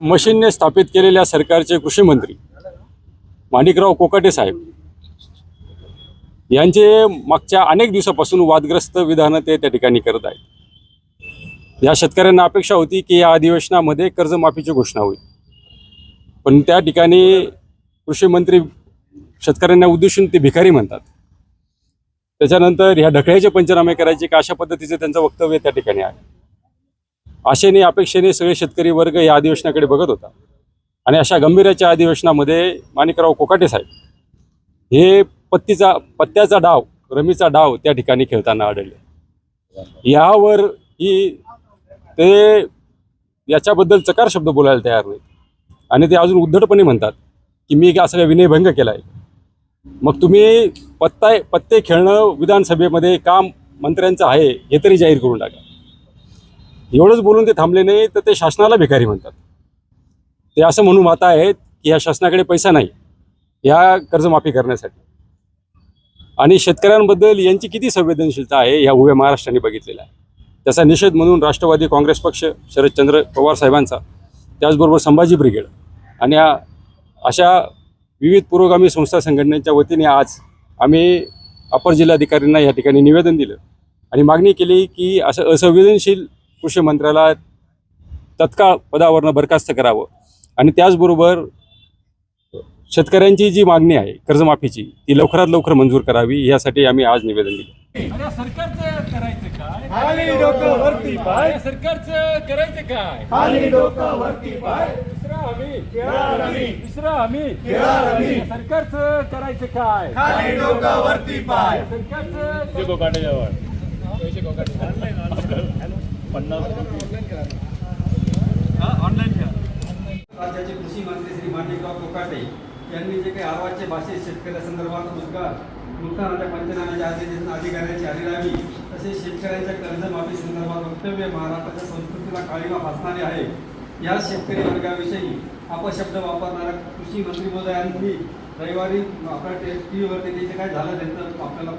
मशीनने स्थापित केलेल्या सरकारचे कृषी मंत्री माणिकराव कोकाटे साहेब यांचे मागच्या अनेक दिवसापासून वादग्रस्त विधानं ते त्या ठिकाणी करत आहेत. या शेतकऱ्यांना अपेक्षा होती की या अधिवेशनामध्ये कर्जमाफीची घोषणा होईल. पण त्या ठिकाणी कृषी मंत्री शेतकऱ्यांना उद्देशून ते भिकारी म्हणतात. त्याच्यानंतर ह्या ढकळ्याचे पंचनामे करायचे का अशा पद्धतीचे त्यांचं वक्तव्य त्या ठिकाणी आहे. आशेने अपेक्षेने सगळे शेतकरी वर्ग या अधिवेशनाकडे बघत होता. आणि अशा गंभीराच्या अधिवेशनामध्ये माणिकराव कोकाटे साहेब हे पत्तीचा पत्त्याचा डाव रमीचा डाव त्या ठिकाणी खेळताना आढळले. यावर ही ते याच्याबद्दल चकार शब्द बोलायला तयार नाहीत. आणि ते अजून उद्धटपणे म्हणतात की मी असा काही विनयभंग केला आहे मग तुम्ही पत्ता पत्ते खेळणं विधानसभेमध्ये काम मंत्र्यांचं आहे हे तरी जाहीर करून टाका. एवढंच बोलून ते थांबले नाही तर ते शासनाला भिकारी म्हणतात. ते असं म्हणून माता आहेत की या शासनाकडे पैसा नाही या कर्जमाफी करण्यासाठी. आणि शेतकऱ्यांबद्दल यांची किती संवेदनशीलता आहे या उभ्या महाराष्ट्राने बघितलेला आहे त्याचा निषेध म्हणून राष्ट्रवादी काँग्रेस पक्ष शरदचंद्र पवार साहेबांचा त्याचबरोबर संभाजी ब्रिगेड आणि अशा विविध पुरोगामी संस्था संघटनेच्या वतीने आज आम्ही अपर जिल्हाधिकाऱ्यांना या ठिकाणी निवेदन दिलं आणि मागणी केली की असं असंवेदनशील कृषी मंत्र्याला तत्काळ पदावरनं बरखास्त करावं. आणि त्याचबरोबर शेतकऱ्यांची जी मागणी आहे कर्जमाफीची ती लवकरात लवकर मंजूर करावी यासाठी आम्ही आज निवेदन दिलं. अरे सरकारचं करायचं काय? खाली राज्याचे कृषी मंत्री श्री माणिकराव कोकाटे यांनी जे काही आवाजचे भाषेत शेतकऱ्यासंदर्भात मुद्दा नुकसानाच्या पंचनाम्याच्या आदेशाच्या अधिकाऱ्यांची हरिलावी तसेच शेतकऱ्यांच्या कर्जमाफी संदर्भात वक्तव्य महाराष्ट्राच्या संस्कृतीला काळीमा फासणारे आहे. या शेतकरी वर्गाविषयी अपशब्द वापरणाऱ्या कृषी मंत्री महोदयांनी रविवारी आपल्या टी व्हीवरती जे काय झालं त्यांचं आपल्याला